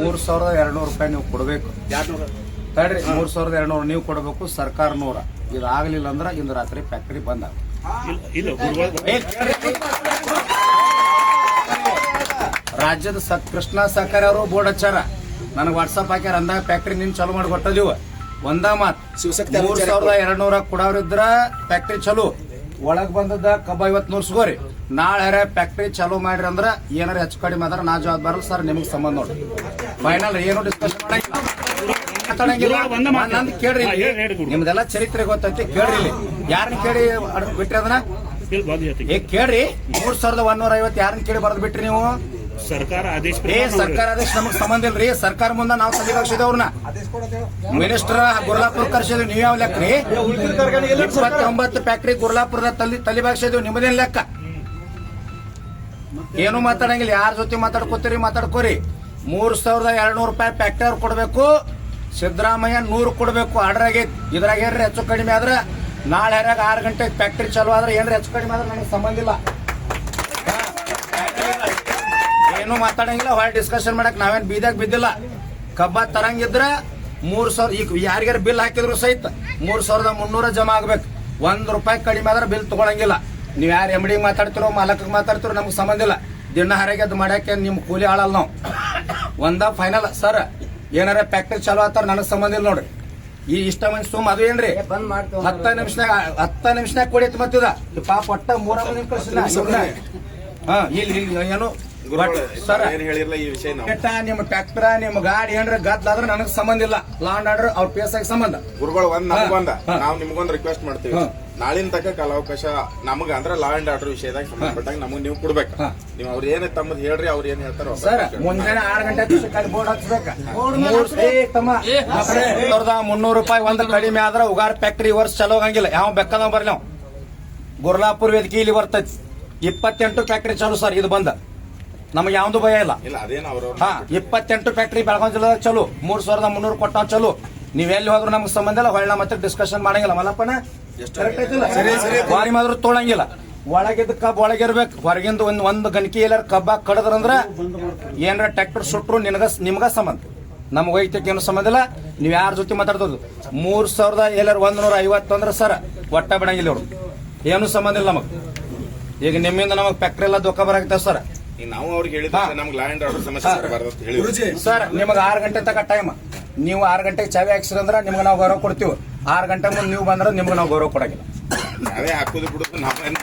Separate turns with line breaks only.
ಮೂರ್ ಸಾವಿರದ ಎರಡ್ನೂರು ರೂಪಾಯಿ ನೀವು ಕೊಡಬೇಕು. ತಡ್ರಿ ಮೂರ್ ಸಾವಿರದ ಎರಡ್ನೂರು ನೀವು ಕೊಡಬೇಕು ಸರ್ಕಾರ ನೂರ. ಇದು ಆಗಲಿಲ್ಲ ಅಂದ್ರೆ ಇಂದು ರಾತ್ರಿ ಫ್ಯಾಕ್ಟರಿ ಬಂದ ರಾಜ್ಯದ ಸ ಕೃಷ್ಣ ಸಹಕಾರಿ ಅವರು ಬೋರ್ಡ್ ಹಚ್ಚಾರ. ನನಗೆ ವಾಟ್ಸಪ್ ಹಾಕ್ಯಾರ ಅಂದಾಗ ಫ್ಯಾಕ್ಟ್ರಿ ನಿನ್ ಚಾಲೂ ಮಾಡಿ ಕೊಟ್ಟದೀವ ಒಂದ ಮಾತ್ ಮೂರ್ ಸಾವಿರದ ಎರಡ್ ನೂರ ಕೊಡೋರಿದ್ರ ಫ್ಯಾಕ್ಟ್ರಿ ಚಲೋ. ಒಳಗ್ ಬಂದದ ಕಬ್ಬ ಐವತ್ ನೂರ್ ಸಿಗೋರಿ. ನಾಳೆ ಫ್ಯಾಕ್ಟ್ರಿ ಚಾಲೂ ಮಾಡ್ರಿ ಅಂದ್ರೆ ಏನಾರ ಹೆಚ್ಚು ಕಡಿಮೆ ಆದ್ರೆ ನಾ ಜವಾಬ್ದಾರ ಸರ್ ನಿಮ್ಗೆ ಸಂಬಂಧ ನೋಡಿ ಫೈನಲ್ ಏನು
ಮಾತು.
ನಂದ್ ಕೇಳ್ರಿ. ನಿಮ್ದೆಲ್ಲ ಚರಿತ್ರೆ ಗೊತ್ತೈತಿ ಕೇಳ್ರಿ ಇಲ್ಲಿ. ಯಾರನ್ನ ಕೇಳಿ ಬಿಟ್ರಿ ಅದನ್ನ. ಏ ಕೇಳ್ರಿ. ಮೂರ್ ಸಾವಿರದ ಒಂದೂರ ಐವತ್ತು ಯಾರನ್ನ ಕೇಳಿ ಬರೆದ್ ಬಿಟ್ರಿ ನೀವು?
ಸರ್ಕಾರ ಆದೇಶ
ಏ ಸರ್ಕಾರ ಆದೇಶ ನಮಗ್ ಸಂಬಂಧ ಇಲ್ರಿ. ಸರ್ಕಾರ ಮುಂದೆ ನಾವು ಅವ್ರನ್ನ. ಮಿನಿಸ್ಟರ್ ಗುರ್ಲಾಪುರ ಕರ್ಸಿದ್ವಿ ನೀವ್ ಯಾವ ಲೆಕ್ಕ ರೀ? ಇಪ್ಪತ್ತೊಂಬತ್ತು ಫ್ಯಾಕ್ಟ್ರಿ ಗುರ್ಲಾಪುರದ ತಲೆ ತಲೆ ಬಾಗ್ಸಿದ್ವಿ ನಿಮ್ಮದೇನ್ ಲೆಕ್ಕ? ಏನು ಮಾತಾಡಂಗಿಲ್ಲ. ಯಾರ ಜೊತೆ ಮಾತಾಡ್ಕೋತೀರಿ ಮಾತಾಡ್ಕೋರಿ. ಮೂರ್ ಸಾವಿರದ ಎರಡ್ನೂರು ರೂಪಾಯಿ ಫ್ಯಾಕ್ಟರಿ ಕೊಡಬೇಕು. ಸಿದ್ದರಾಮಯ್ಯ ನೂರು ಕೊಡಬೇಕು. ಆರ್ಡರ್ ಇದ್ರಾಗ ಏನ್ರಿ ಹೆಚ್ಚು ಕಡಿಮೆ ಆದ್ರೆ? ನಾಳೆ ಯಾರಾಗ ಆರು ಗಂಟೆ ಫ್ಯಾಕ್ಟ್ರಿ ಚಾಲು ಆದ್ರೆ ಏನ್ರಿ ಹೆಚ್ಚು ಕಡಿಮೆ ಆದ್ರೆ ನನಗೆ ಸಂಬಂಧ ಇಲ್ಲ. ಏನು ಮಾತಾಡಂಗಿಲ್ಲ. ಹೊರ ಡಿಸ್ಕಷನ್ ಮಾಡಕ್ ನಾವೇನ್ ಬೀದಾಗ ಬಿದ್ದಿಲ್ಲ. ಕಬ್ಬ ತರಂಗಿದ್ರ ಮೂರ್ ಸಾವಿರ ಈಗ ಯಾರಿಗಾರ ಬಿಲ್ ಹಾಕಿದ್ರು ಸಹಿತ ಮೂರ್ ಸಾವಿರದ ಮುನ್ನೂರ ಜಮಾ ಆಗ್ಬೇಕು. ಒಂದ್ ರೂಪಾಯಿ ಕಡಿಮೆ ಆದ್ರೆ ಬಿಲ್ ತಗೊಳಂಗಿಲ್ಲ. ನೀವ್ ಯಾರು ಎಮ್ಡಿಗೆ ಮಾತಾಡ್ತಿರೋ ಮಾಲಕಕ್ಕೆ ಮಾತಾಡ್ತಿರೋ ನಮ್ಗೆ ಸಂಬಂಧ ಇಲ್ಲ. ದಿನ ಅದು ಮಾಡ್ಯಾಕೆ ನಿಮ್ ಕೂಲಿ ಆಳಲ್ಲ ನಾವು. ಒಂದ ಫೈನಲ್ ಸರ್ ಏನಾರ ಫ್ಯಾಕ್ಟ್ರಿ ಚಾಲು ಆತಾರ ನನಗೆ ಸಂಬಂಧ ಇಲ್ಲ ನೋಡ್ರಿ. ಈ ಇಷ್ಟ ಮಂದಿ ಸುಮ್ ಅದು ಏನ್ರಿ? ಹತ್ತ ನಿಮಿಷನಾಗ ಹತ್ತ ನಿಮಿಷನಾಗ ಕೊಡಿತ್ ಮತ್ತಿದ ಪಾಪ ಒಟ್ಟ ಮೂರ. ಹಾ ಇಲ್ಲಿ ಏನು? ಸರ್
ಏನ್ ಹೇಳಿರಲ್ಲ ಈ ವಿಷಯ ನಾವು.
ಕೆಟ್ಟ ನಿಮ್ಮ ಟ್ರ್ಯಾಕ್ಟರ್ ನಿಮ್ಮ ಗಾಡಿ ಏನ್ರ ಗದ್ಲಾದ್ರೆ ನನಗೆ ಸಂಬಂಧ ಇಲ್ಲ. ಲಾಂಡ್ ಆರ್ಡರ್ ಅವ್ರ ಪೇಸ್ ಎಸ್ ಸಂಬಂಧ.
ಗುರುಗಳು ಒಂದ್. ನಾವು ನಿಮ್ಗೊಂದ್ ರಿಕ್ವೆಸ್ಟ್ ಮಾಡ್ತೀವಿ. ನಾಳಿನ ತಕ್ಕ ಕಾಲಾವಕಾಶ ನಮಗ ಅಂದ್ರ ಲಾ ಅಂಡ್ ಆರ್ಡರ್ ವಿಷಯದಾಗ ಸಂಬಂಧಪಟ್ಟಾಗ ನಮಗ್ ನೀವು ಕೊಡ್ಬೇಕು. ನೀವು ಅವ್ರ ಏನ್ ತಮ್ಮದ್ ಹೇಳ್ರಿ ಅವ್ರ ಏನ್ ಹೇಳ್ತಾರೋ
ಸರ್ ಮುಂಜಾನೆ ಆರು ಗಂಟೆ ಬೋರ್ಡ್ ಮುನ್ನೂರು ರೂಪಾಯಿ ಒಂದ್ ಕಡಿಮೆ ಆದ್ರ ಉಗಾರ್ ಫ್ಯಾಕ್ಟ್ರಿ ವರ್ಷ ಚಲೋ ಹಂಗಿಲ್ಲ ಯಾವ ಬೆಕ್ಕದ ಬರ್ಲಿ ನಾವು ಗುರ್ಲಾಪುರ್ ವೇದಿಕೆ ಇಲ್ಲಿ ಬರ್ತೈತಿ. ಇಪ್ಪತ್ತೆಂಟು ಫ್ಯಾಕ್ಟ್ರಿ ಚಲೋ ಸರ್ ಇದು ಬಂದ. ನಮಗೆ ಯಾವ್ದು ಭಯ ಇಲ್ಲ. ಹಾ ಇಪ್ಪತ್ತೆಂಟು ಫ್ಯಾಕ್ಟ್ರಿ ಬೆಳಗಾವಿ ಜಿಲ್ಲೆದಾಗ ಚಲೋ. ಮೂರ್ ಸಾವಿರದ ಮುನ್ನೂರು ಕೊಟ್ಟ ಚಲೋ. ನೀವೆಲ್ಲಿ ಎಲ್ಲಿ ಹೋದ್ರು ನಮ್ಗೆ ಸಂಬಂಧ ಇಲ್ಲ ಹೊಳ್ಳ ಮತ್ತೆ ಡಿಸ್ಕಷನ್ ಮಾಡಂಗಿಲ್ಲ. ಮಲ್ಲಪ್ಪನ ಬಾರಿ ಮಾದ್ರೂ ತೊಳಂಗಿಲ್ಲ. ಒಳಗಿದ್ದ ಕಬ್ ಒಳಗಿರ್ಬೇಕು. ಹೊರಗಿಂದ ಒಂದ್ ಒಂದ್ ಗಣಕಿ ಎಲ್ಲಾರ ಕಬ್ಬ ಕಡದ್ರಂದ್ರ ಏನಾರ ಟ್ರ್ಯಾಕ್ಟರ್ ಸುಟ್ರು ನಿನಗ ನಿಮ್ಗ ಸಂಬಂಧ. ನಮ್ಗೆ ವೈದ್ಯಕ್ಕೆ ಏನು ಸಂಬಂಧ ಇಲ್ಲ. ನೀವ್ ಯಾರ ಜೊತೆ ಮಾತಾಡ್ತದ್ದು ಮೂರ್ ಸಾವಿರದ ಎಲ್ಲಾರ ಒಂದ್ ನೂರ ಐವತ್ತು ಅಂದ್ರೆ ಸರ್ ಒಟ್ಟ ಬಿಡಂಗಿಲ್ಲ ಇವ್ರು. ಏನು ಸಂಬಂಧ ಇಲ್ಲ ನಮಗ್. ಈಗ ನಿಮ್ಮಿಂದ ನಮಗ್ ಫ್ಯಾಕ್ಟ್ರಿ ಎಲ್ಲ ದುಃಖ ಬರಾಕತ್ತಾವ ಸರ್.
ಈಗ ನಾವು ಅವ್ರಿಗೆ ಹೇಳಿದ್ರೆ
ಹಾ.
ನಮ್ಗೆ ಲ್ಯಾಂಡ್ ಆರ್ಡರ್ ಸಮಸ್ಯೆ
ಸರ್ ನಿಮಗೆ ಆರು ಗಂಟೆ ತಕ ಟೈಮ್ ನೀವು ಆರು ಗಂಟೆಗೆ ಚಾವಿ ಹಾಕ್ಸಿರಂದ್ರ ನಿಮ್ಗೆ ನಾವು ಗೌರವ ಕೊಡ್ತೀವಿ ಆರು ಗಂಟೆ ಮುಂದೆ ನೀವು ಬಂದ್ರೆ ನಿಮ್ಗೆ ನಾವು ಗೌರವ ಕೊಡಂಗಿಲ್ಲ
ನಾವೇ ಹಾಕೋದು ಬಿಡೋದು ನಾವೇನ್.